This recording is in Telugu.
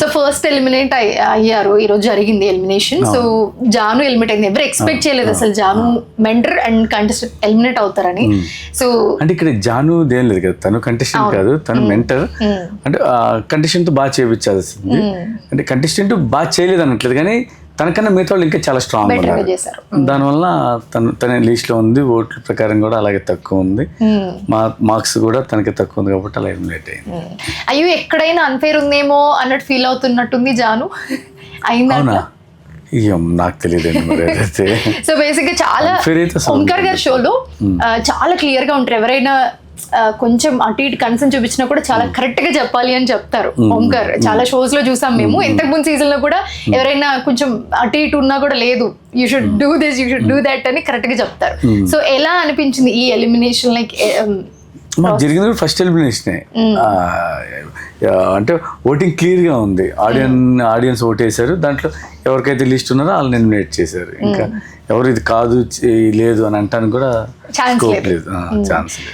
సో ఫస్ట్ ఎలిమినేట్ అయ్యారు. ఈ రోజు జరిగింది ఎలిమినేషన్ సో జాను ఎలిమినేట్ అయింది. ఎవరు ఎక్స్పెక్ట్ చేయలేదు అసలు. Janu mentor and contestant eliminate అవుతారని. సో అంటే ఇక్కడ జాను దేం లేదు కదా? తను కంటెస్టెంట్ కాదు. తను మెంటర్ అంటే కంటెస్టెంట్ బాగా చేయించాల్సింది అంటే కంటెస్టెంట్ బాగా చేయలేదు అనట్లేదు కానీ తనకన్నా మిగతా వాళ్ళు ఇంకా చాలా స్ట్రాంగ్ చేశారు. దానివల్ల తను తన లిస్ట్లో ఉంది ఓట్ల ప్రకారం కూడా అలాగే తక్కువ ఉంది. మా మార్క్స్ కూడా తనకి తక్కువ ఉంది కాబట్టి అలా ఎలిమినేట్ అయింది. అయ్యో ఎక్కడైనా అన్ఫేర్ ఉందేమో అన్నట్టు ఫీల్ అవుతున్నట్టుంది జాను. అయిందా? నాకు తెలియదండి మరి అదైతే. సో బేసిక్గా చాలా ఓంకార్ గారి షోలో చాలా క్లియర్గా ఉంటారు. ఎవరైనా కొంచెం అటు ఇటు కన్సర్న్ చూపించినా కూడా చాలా కరెక్ట్గా చెప్పాలి అని చెప్తారు. ఓంకార్ చాలా షోస్లో చూసాం మేము. ఇంతకు ముందు సీజన్లో కూడా ఎవరైనా కొంచెం అటు ఇటు ఉన్నా కూడా లేదు. You should do this you should do that అని కరెక్ట్గా చెప్తారు. సో ఎలా అనిపించింది ఈ ఎలిమినేషన్ లైక్ మాకు జరిగింది కూడా ఫస్ట్ ఎలిమినేషనే అంటే ఓటింగ్ క్లియర్గా ఉంది. ఆడియన్ ఆడియన్స్ ఓట్ వేశారు దాంట్లో ఎవరికైతే లిస్ట్ ఉన్నారో వాళ్ళని ఎలిమినేట్ చేశారు. ఇంకా ఎవరు ఇది కాదు లేదు అని అంటానికి కూడా లేదు. లేదు. ఛాన్స్ లేదు.